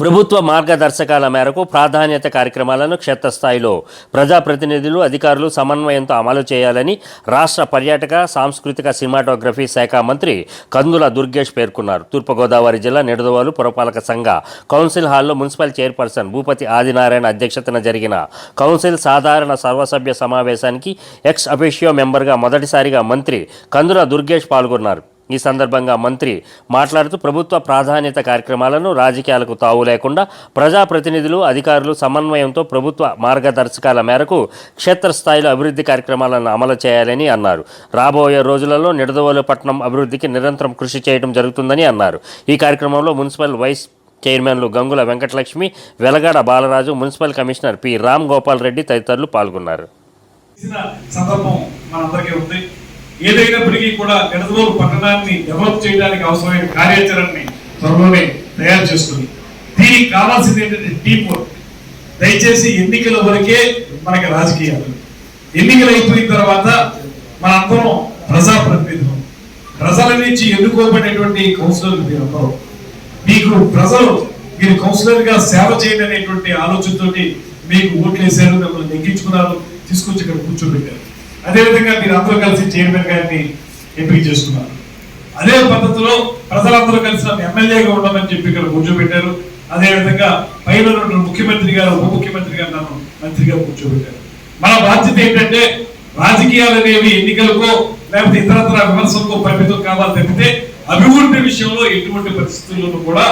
ప్రభుత్వ మార్గదర్శకాల మేరకు ప్రాధాన్యత కార్యక్రమాలను క్షేత్రస్థాయిలో ప్రజాప్రతినిధులు అధికారులు సమన్వయంతో అమలు చేయాలని రాష్ట్ర పర్యాటక సాంస్కృతిక సినిమాటోగ్రఫీ శాఖ మంత్రి కందుల దుర్గేష్ పేర్కొన్నారు. తూర్పుగోదావరి జిల్లా నిడదవాలు పురపాలక సంఘ కౌన్సిల్ హాల్లో మున్సిపల్ చైర్పర్సన్ భూపతి ఆదినారాయణ అధ్యక్షతన జరిగిన కౌన్సిల్ సాధారణ సర్వసభ్య సమావేశానికి ఎక్స్ అఫీషియో మెంబర్గా మొదటిసారిగా మంత్రి కందుల దుర్గేష్ పాల్గొన్నారు. ఈ సందర్భంగా మంత్రి మాట్లాడుతూ ప్రభుత్వ ప్రాధాన్యత కార్యక్రమాలను రాజకీయాలకు తావు లేకుండా ప్రజాప్రతినిధులు అధికారులు సమన్వయంతో ప్రభుత్వ మార్గదర్శకాల మేరకు క్షేత్రస్థాయిలో అభివృద్ధి కార్యక్రమాలను అమలు చేయాలని అన్నారు. రాబోయే రోజులలో నిడదవోలు పట్టణం అభివృద్ధికి నిరంతరం కృషి చేయడం జరుగుతుందని అన్నారు. ఈ కార్యక్రమంలో మున్సిపల్ వైస్ చైర్మన్లు Gangula Venkatalakshmi Velagada Balaraju municipal commissioner P Ram Gopal Reddy తదితరులు పాల్గొన్నారు. ఏదైనప్పటికీ కూడా నిడదవోలు పట్టణాన్ని డెవలప్ చేయడానికి అవసరమైన కార్యాచరణని త్వరలోనే తయారు చేసుకుని దీనికి కావాల్సింది ఏంటంటే టీం వర్క్ దయచేసి ఎన్నికల వరకే మనకి రాజకీయాలు. ఎన్నికలు అయిపోయిన తర్వాత మన అందరం ప్రజాప్రతినిధులు. ప్రజల నుంచి ఎన్నుకోబడినటువంటి కౌన్సిలర్లు మీరందరూ మీకు ప్రజలు మీరు కౌన్సిలర్గా సేవ చేయండి అనేటువంటి ఆలోచనతోటి మీకు ఓట్లు వేశారు మిమ్మల్ని నెగ్గించుకున్నారు తీసుకొచ్చి ఇక్కడ కూర్చోబెట్టారు. అదేవిధంగా మీరు అందరూ కలిసి చైర్మన్ గారిని ఎంపిక చేసుకున్నారు. అదే పద్ధతిలో ప్రజలందరూ కలిసి నన్ను ఎమ్మెల్యేగా ఉండమని చెప్పి ఇక్కడ కూర్చోబెట్టారు. అదేవిధంగా పైన ముఖ్యమంత్రి గారు ఉప ముఖ్యమంత్రి గారు నన్ను మంత్రిగా కూర్చోబెట్టారు. మన బాధ్యత ఏంటంటే రాజకీయాలు అనేవి ఎన్నికలకో లేకపోతే ఇతరత్ర విమర్శలకో పరిమితం కావాలి తప్పితే అభివృద్ధి విషయంలో ఎటువంటి పరిస్థితుల్లోనూ కూడా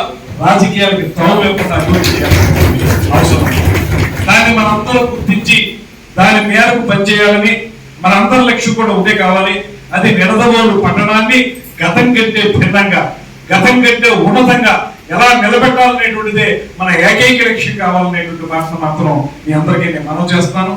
రాజకీయాలకి తావు లేకుండా అభివృద్ధి చేయాలి అవసరం దాన్ని మనందరం గుర్తించి దాని మేరకు పనిచేయాలని మనందరి లక్ష్యం కూడా ఉండే కావాలి. అది నిడదవోలు పట్టణాన్ని గతం కంటే భిన్నంగా గతం కంటే ఉన్నతంగా ఎలా నిలబెట్టాలనేటువంటిదే మన ఏకైక లక్ష్యం కావాలనేటువంటి మాటను మాత్రం మీ అందరికీ నేను మనం చేస్తాను